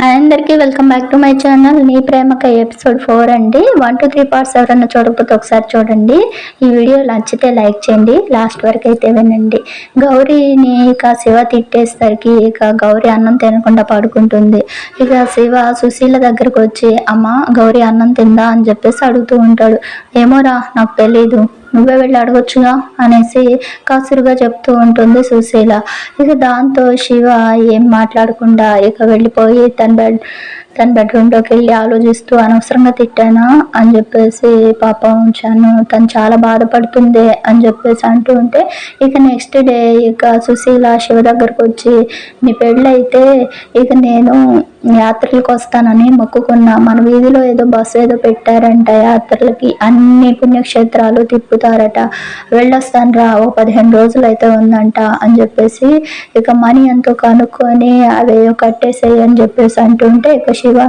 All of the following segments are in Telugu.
హాయ్ అందరికీ welcome back to my channel. నీ ప్రేమక ఎపిసోడ్ ఫోర్ అండి. వన్ టూ త్రీ పార్ట్స్ ఎవరన్నా చూడకపోతే ఒకసారి చూడండి. ఈ వీడియో నచ్చితే లైక్ చేయండి. లాస్ట్ వరకు అయితే వినండి. గౌరీని ఇక శివ తిట్టేసరికి ఇక గౌరీ అన్నం తినకుండా పడుకుంటుంది. ఇక శివ సుశీల దగ్గరకు వచ్చి అమ్మ గౌరీ అన్నం తిందా? అని చెప్పేసి అడుగుతూ ఉంటాడు. ఏమోరా నాకు తెలీదు. నువ్వే వెళ్ళి అడగొచ్చుగా అనేసి కాసురుగా చెప్తూ ఉంటుంది సుశీల. ఇక దాంతో శివ ఏం మాట్లాడకుండా ఇక వెళ్ళిపోయి తన బెడ్ తన బెడ్రూమ్లోకి వెళ్ళి ఆలోచిస్తూ అనవసరంగా తిట్టానా? అని చెప్పేసి పాపం ఉంచాను తను చాలా బాధపడుతుంది అని చెప్పేసి అంటూ ఉంటే ఇక నెక్స్ట్ డే ఇక సుశీల శివ దగ్గరకు వచ్చి నీ పెళ్ళైతే ఇక నేను యాత్రలకు వస్తానని మొక్కుకున్నా. మన వీధిలో ఏదో బస్సు ఏదో పెట్టారంట యాత్రలకి. అన్ని పుణ్యక్షేత్రాలు తిప్పుతారట. వెళ్ళొస్తాను రా ఓ పదిహేను రోజులు అయితే ఉందంట అని చెప్పేసి ఇక మనీ ఎంతో కనుక్కొని అవి కట్టేసేయి అని చెప్పేసి అంటుంటే ఇక శివ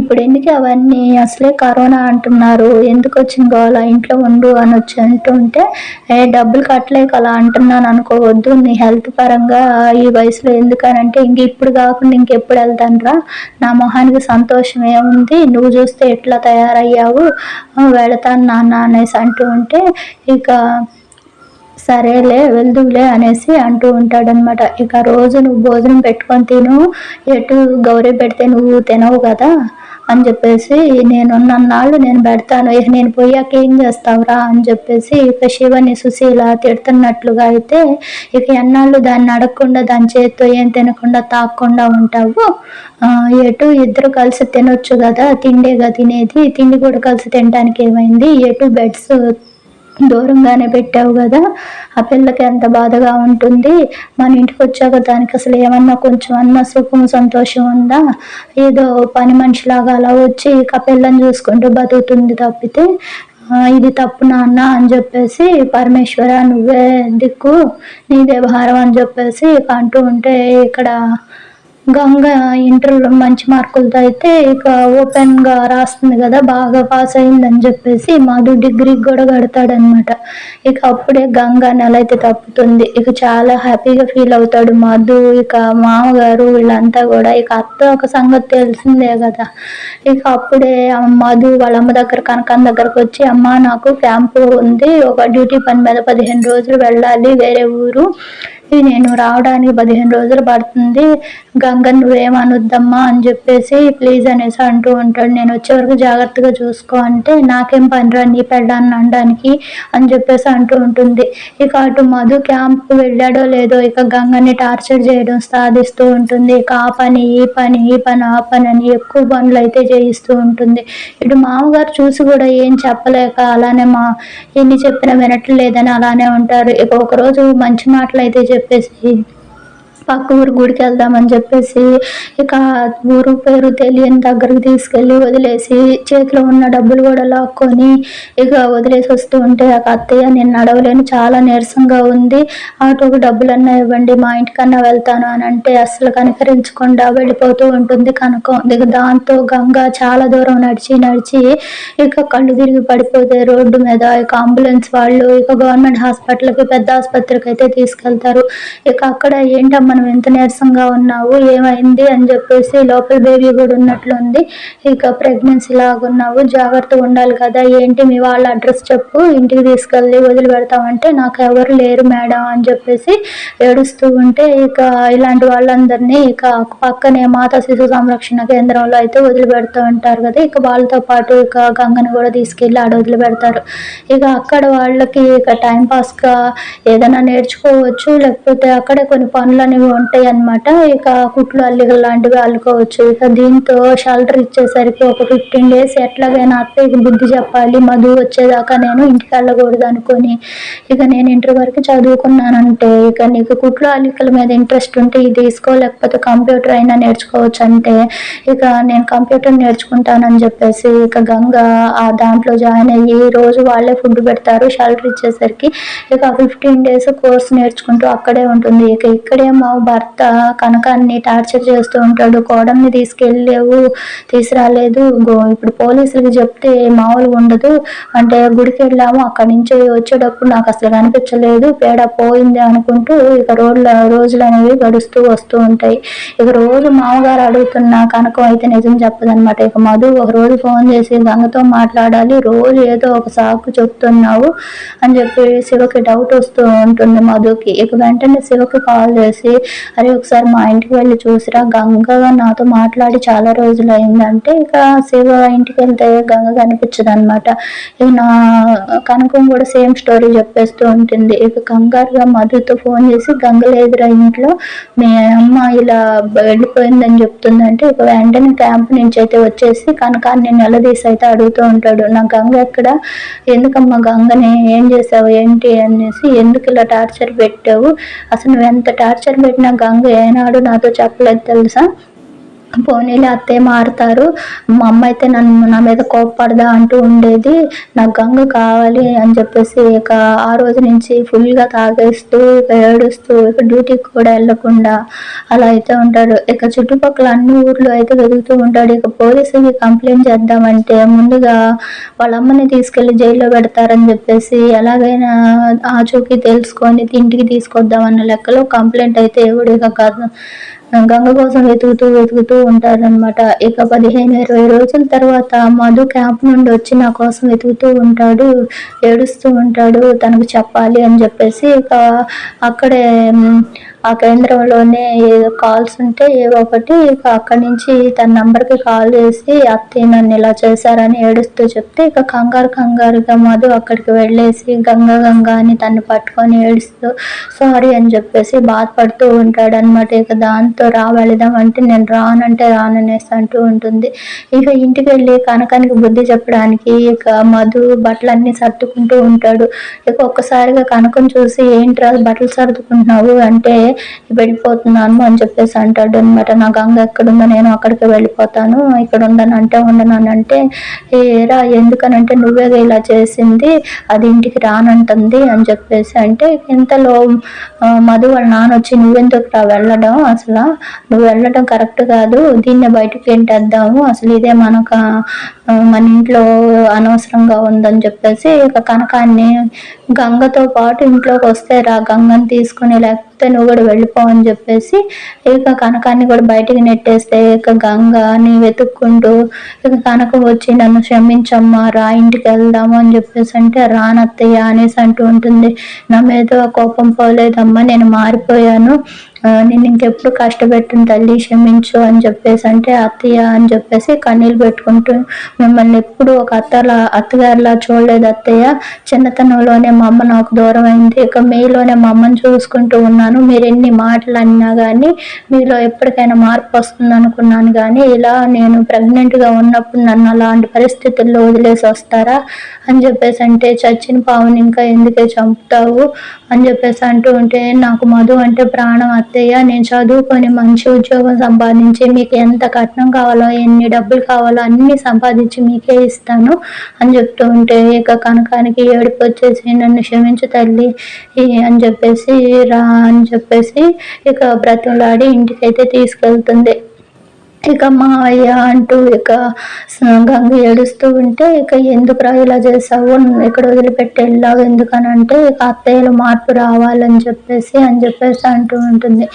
ఇప్పుడు ఎందుకు అవన్నీ అసలే కరోనా అంటున్నారు? ఎందుకు వచ్చింది కావాలా ఇంట్లో ఉండు అని వచ్చి అంటుంటే ఏ డబ్బులు కట్టలేక అలా అంటున్నాను అనుకోవద్దు నీ హెల్త్ పరంగా ఈ వయసులో ఎందుకనంటే ఇంక ఇప్పుడు కాకుండా ఇంకెప్పుడు వెళ్తాను రా నా మొహానికి సంతోషం ఏముంది నువ్వు చూస్తే ఎట్లా తయారయ్యావు? వెళతాను నాన్న అనేసి అంటూ ఉంటే ఇక సరేలే వెళ్దువులే అనేసి అంటూ ఉంటాడనమాట ఇక రోజు నువ్వు భోజనం పెట్టుకొని తిను ఎటు గౌరీ పెడితే నువ్వు తినవు కదా అని చెప్పేసి నేను నాళ్ళు నేను పెడతాను ఇక నేను పోయాక ఏం చేస్తావురా అని చెప్పేసి ఇక శివని సుశీల తిడుతున్నట్లుగా అయితే ఇక ఎన్నాళ్ళు దాన్ని అడగకుండా దాని చేతితో ఏం తినకుండా తాకుండా ఉంటావు? ఎటు ఇద్దరు కలిసి తినొచ్చు కదా తిండేగా తినేది తిండి కూడా కలిసి తినడానికి ఏమైంది? ఎటు బెడ్స్ దూరంగానే పెట్టావు కదా ఆ పిల్లకి ఎంత బాధగా ఉంటుంది. మన ఇంటికి వచ్చాక దానికి అసలు ఏమన్నా కొంచెం అన్న సుఖం సంతోషం ఉందా? ఏదో పని మనిషిలాగా అలా వచ్చి ఇక పిల్లని చూసుకుంటూ బతుకుతుంది తప్పితే ఇది తప్పు నాన్న అని చెప్పేసి పరమేశ్వర నువ్వే దిక్కు నీదే భారం అని చెప్పేసి అంటూ ఉంటే ఇక్కడ గంగ ఇంటర్లో మంచి మార్కులతో అయితే ఇక ఓపెన్గా రాస్తుంది కదా బాగా పాస్ అయిందని చెప్పేసి మధు డిగ్రీకి కూడా కడతాడనమాట ఇక అప్పుడే గంగ నెల అయితే తప్పుతుంది. ఇక చాలా హ్యాపీగా ఫీల్ అవుతాడు మధు ఇక మామగారు వీళ్ళంతా కూడా. ఇక అత్త ఒక సంగతి తెలిసిందే కదా. ఇక అప్పుడే మధు వాళ్ళ అమ్మ దగ్గర కనకం దగ్గరకు వచ్చి అమ్మ నాకు క్యాంపు ఉంది. ఒక డ్యూటీ పని మీద పదిహేను రోజులు వెళ్ళాలి. వేరే ఊరు నేను రావడానికి పదిహేను రోజులు పడుతుంది. గంగ నువ్వేమనొద్దమ్మా అని చెప్పేసి ప్లీజ్ అనేసి అంటూ ఉంటాడు. నేను వచ్చే వరకు జాగ్రత్తగా చూసుకో అంటే నాకేం పనిరా నీ పెళ్ళాన్ని అనడానికి అని చెప్పేసి అంటూ ఉంటుంది. ఇక అటు మధు క్యాంప్ వెళ్ళాడో లేదో ఇక గంగని టార్చర్ చేయడం సాధిస్తూ ఉంటుంది. ఇక ఆ పని ఈ పని ఈ పని ఆ పని అని ఎక్కువ పనులు అయితే చేయిస్తూ ఉంటుంది. ఇటు మామగారు చూసి కూడా ఏం చెప్పలేక అలానే మా ఎన్ని చెప్పినా వినట్లేదని అలానే ఉంటారు. ఇక ఒకరోజు మంచి మాటలు అయితే చెప్పేసి పక్క ఊరు గుడికి వెళ్దామని చెప్పేసి ఇక ఊరు పేరు తెలియని దగ్గరకు తీసుకెళ్ళి వదిలేసి చేతిలో ఉన్న డబ్బులు కూడా లాక్కొని ఇక వదిలేసి వస్తూ ఉంటే ఆ అత్తయ్య నేను నడవలేను చాలా నీరసంగా ఉంది. ఆటోకు డబ్బులన్నా ఇవ్వండి మా ఇంటికన్నా వెళ్తాను అని అంటే అస్సలు కనికరించకుండా వెళ్ళిపోతూ ఉంటుంది కనుక. ఇక దాంతో గంగ చాలా దూరం నడిచి నడిచి ఇక కళ్ళు తిరిగి పడిపోతే రోడ్డు మీద ఇక అంబులెన్స్ వాళ్ళు ఇక గవర్నమెంట్ హాస్పిటల్కి పెద్ద ఆసుపత్రికి అయితే తీసుకెళ్తారు. ఇక అక్కడ ఏంటమ్మా మనం ఎంత నీరసంగా ఉన్నావు ఏమైంది అని చెప్పేసి లోపల బేబీ కూడా ఉన్నట్లుంది. ఇక ప్రెగ్నెన్సీ లాగా ఉన్నావు జాగ్రత్తగా ఉండాలి కదా. ఏంటి మీ వాళ్ళ అడ్రస్ చెప్పు ఇంటికి తీసుకెళ్ళి వదిలిపెడతామంటే నాకు ఎవరు లేరు మేడం అని చెప్పేసి ఏడుస్తూ ఉంటే ఇక ఇలాంటి వాళ్ళందరినీ ఇక పక్కనే మాతా శిశు సంరక్షణ కేంద్రంలో అయితే వదిలిపెడుతూ ఉంటారు కదా. ఇక వాళ్ళతో పాటు ఇక గంగను కూడా తీసుకెళ్ళి ఆడ వదిలిపెడతారు. ఇక అక్కడ వాళ్ళకి ఇక టైంపాస్గా ఏదైనా నేర్చుకోవచ్చు లేకపోతే అక్కడే కొన్ని పనులని ఉంటాయి అనమాట ఇక కుట్లు అల్లికలు లాంటివి అల్లుకోవచ్చు. ఇక దీంతో షెల్టర్ ఇచ్చేసరికి ఒక ఫిఫ్టీన్ డేస్ ఎట్లాగైనా అత్తయ్యకి బుద్ధి చెప్పాలి. మధు వచ్చేదాకా నేను ఇంటికి వెళ్ళకూడదు అనుకొని ఇక నేను ఇంటర్ వరకు చదువుకున్నానంటే ఇక నీకు కుట్లు అల్లికల మీద ఇంట్రెస్ట్ ఉంటే ఇది తీసుకో లేకపోతే కంప్యూటర్ అయినా నేర్చుకోవచ్చు అంటే ఇక నేను కంప్యూటర్ నేర్చుకుంటానని చెప్పేసి ఇక గంగ ఆ దాంట్లో జాయిన్ అయ్యి రోజు వాళ్ళే ఫుడ్ పెడతారు. షెల్టర్ ఇచ్చేసరికి ఇక ఫిఫ్టీన్ డేస్ కోర్స్ నేర్చుకుంటూ అక్కడే ఉంటుంది. ఇక ఇక్కడేమో భర్త కనకాన్ని టార్చర్ చేస్తూ ఉంటాడు. కోడల్ని తీసుకెళ్ళలేవు తీసుకురాలేదు. గో ఇప్పుడు పోలీసులకు చెప్తే మామూలుగా ఉండదు. అంటే గుడికి వెళ్ళాము అక్కడి నుంచి వచ్చేటప్పుడు నాకు అసలు కనిపించలేదు. పేడ పోయింది అనుకుంటూ ఇక రోడ్ల రోజులు అనేవి గడుస్తూ వస్తూ ఉంటాయి. ఇక రోజు మామగారు అడుగుతున్న కనకం అయితే నిజం చెప్పదనమాట ఇక మధు ఒక రోజు ఫోన్ చేసి గంగతో మాట్లాడాలి. రోజు ఏదో ఒక సాకు చెప్తున్నావు అని చెప్పి శివకి డౌట్ వస్తూ ఉంటుంది మధుకి. ఇక వెంటనే శివకి కాల్ చేసి అరే ఒకసారి మా ఇంటికి వెళ్ళి చూసిరా. గంగ నాతో మాట్లాడి చాలా రోజులు అయిందంటే ఇక శివ ఇంటికి వెళ్తే గంగ కనిపించదు అనమాట ఇక నా కనకం కూడా సేమ్ స్టోరీ చెప్పేస్తూ ఉంటుంది. ఇక కంగారుగా మధుతో ఫోన్ చేసి గంగ లేదురా ఇంట్లో. మీ అమ్మ ఇలా వెళ్ళిపోయిందని చెప్తుందంటే ఇక వెంటనే క్యాంప్ నుంచి అయితే వచ్చేసి కనకాన్ని నిలదీసి అయితే అడుగుతూ ఉంటాడు. నా గంగ ఎక్కడ? ఎందుకమ్మా గంగని ఏం చేసావు? ఏంటి? అనేసి ఎందుకు ఇలా టార్చర్ పెట్టావు? అసలు నువ్వు ఎంత టార్చర్ పెట్టిన గంగ ఏనాడు నాతో చెప్పలేదు తెలుసా? పోనీలే అత్తయ్య మారుతారు. మా అమ్మ అయితే నన్ను నా మీద కోప్పడదా అంటూ ఉండేది. నాకు గంగ కావాలి అని చెప్పేసి ఇక ఆ రోజు నుంచి ఫుల్గా తాగేస్తూ ఇక ఏడుస్తూ ఇక డ్యూటీకి కూడా వెళ్ళకుండా అలా అయితే ఉంటాడు. ఇక చుట్టుపక్కల అన్ని ఊర్లు అయితే వెతుకుతూ ఉంటాడు. ఇక పోలీసుకి కంప్లైంట్ చేద్దామంటే ముందుగా వాళ్ళ అమ్మని తీసుకెళ్ళి జైల్లో పెడతారని చెప్పేసి ఎలాగైనా ఆచూకీ తెలుసుకొని ఇంటికి తీసుకొద్దామన్న లెక్కలో కంప్లైంట్ అయితే ఎవడు ఇక కాదు. గంగ కోసం వెతుకుతూ వెతుకుతూ ఉంటారనమాట ఇక పదిహేను ఇరవై రోజుల తర్వాత మధు క్యాంప్ నుండి వచ్చి నా కోసం వెతుకుతూ ఉంటాడు ఏడుస్తూ ఉంటాడు. తనకు చెప్పాలి అని చెప్పేసి ఇక అక్కడే ఆ కేంద్రంలోనే ఏదో కాల్స్ ఉంటే ఏవో ఒకటి ఇక అక్కడి నుంచి తన నంబర్కి కాల్ చేసి అత్తయ్య నన్ను ఇలా చేశారని ఏడుస్తూ చెప్తే ఇక కంగారు కంగారుగా మధు అక్కడికి వెళ్ళేసి గంగా గంగా అని తను పట్టుకొని ఏడుస్తూ సారీ అని చెప్పేసి బాధపడుతూ ఉంటాడు అనమాట ఇక దాంతో రా వెళదాం అంటే నేను రానంటే రాననేసి అంటూ ఉంటుంది. ఇక ఇంటికి వెళ్ళి కనకానికి బుద్ధి చెప్పడానికి ఇక మధు బట్టలన్నీ సర్దుకుంటూ ఉంటాడు. ఇక ఒక్కసారిగా కనకం చూసి ఏంట్రా బట్టలు సర్దుకుంటున్నావు? అంటే వెళ్ళిపోతున్నాను అని చెప్పేసి అంటాడు అనమాట నా గంగ ఎక్కడుందో నేను అక్కడికి వెళ్ళిపోతాను. ఇక్కడ ఉండను అంటే ఉండను అంటే ఏరా ఎందుకనంటే నువ్వే ఇలా చేసింది? అది ఇంటికి రానంటుంది అని చెప్పేసి అంటే ఇంతలో మధు వాళ్ళ నాన్న వచ్చి నువ్వెందుకు రా వెళ్ళడం అసలు? నువ్వు వెళ్ళడం కరెక్ట్ కాదు. దీన్ని బయటకు ఏంటేద్దాము అసలు ఇదే మనకు మన ఇంట్లో అనవసరంగా ఉందని చెప్పేసి ఇక కనకాన్ని గంగతో పాటు ఇంట్లోకి వస్తే రా గంగని తీసుకుని లేకపోతే నువ్వు కూడా వెళ్ళిపో అని చెప్పేసి ఇక కనకాన్ని కూడా బయటికి నెట్టేస్తే ఇక గంగని వెతుక్కుంటూ ఇక కనక వచ్చి నన్ను క్షమించమ్మా రా ఇంటికి వెళ్దాము అని చెప్పేసి అంటే రానత్తయ్య అనేసి అంటూ ఉంటుంది. నా మీద కోపం పోలేదమ్మా నేను మారిపోయాను. నేను ఇంకెప్పుడు కష్టపెట్టిన తల్లి క్షమించు అని చెప్పేసి అంటే అత్తయ్య అని చెప్పేసి కన్నీళ్ళు పెట్టుకుంటూ మిమ్మల్ని ఎప్పుడు ఒక అత్తలా అత్తగారిలా చూడలేదు అత్తయ్య. చిన్నతనంలోనే మా అమ్మ నాకు దూరం అయింది ఇక మీలోనే మా అమ్మని చూసుకుంటూ ఉన్నాను. మీరు ఎన్ని మాటలు అన్నా కానీ మీలో ఎప్పటికైనా మార్పు వస్తుంది అనుకున్నాను కానీ ఇలా నేను ప్రెగ్నెంట్గా ఉన్నప్పుడు నన్ను అలాంటి పరిస్థితుల్లో వదిలేసి వస్తారా అని చెప్పేసి అంటే చచ్చిన పావుని ఇంకా ఎందుకే చంపుతావు అని చెప్పేసి అంటూ ఉంటే నాకు మధు అంటే ప్రాణం అత్తయ్య నేను చదువుకొని మంచి ఉద్యోగం సంపాదించి మీకు ఎంత కట్నం కావాలో ఎన్ని డబ్బులు కావాలో అన్ని సంపాదించి మీకే ఇస్తాను అని చెప్తూ ఉంటే ఇక కనకానికి ఏడుపు వచ్చేసి నన్ను క్షమించు తల్లి అని చెప్పేసి రా అని చెప్పేసి ఇక బ్రతిమలాడి ఇంటికైతే తీసుకెళ్తుంది. ఇక మావయ్య అంటూ ఇక గంగ ఏడుస్తూ ఉంటే ఇక ఎందుకురా ఇలా చేసావు? ఇక్కడ వదిలిపెట్టి వెళ్ళావు ఎందుకని అంటే ఇక అత్తయ్యలు మార్పు రావాలని చెప్పేసి అని చెప్పేసి అంటూ ఉంటుంది.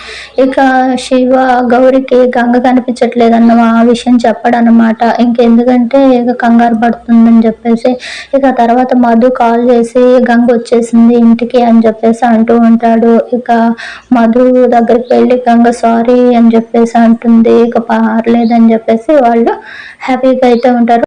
ఇక శివ గౌరికి గంగ కనిపించట్లేదు అన్న ఆ విషయం చెప్పడనమాట ఇంకెందుకంటే ఇక కంగారు పడుతుందని చెప్పేసి ఇక తర్వాత మధు కాల్ చేసి గంగ వచ్చేసింది ఇంటికి అని చెప్పేసి అంటూ ఉంటాడు. ఇక మధు దగ్గరికి వెళ్ళి గంగ సారీ అని చెప్పేసి అంటుంది. ఇక మారలేదని చెప్పేసి వాళ్ళు హ్యాపీగా అయితే ఉంటారు.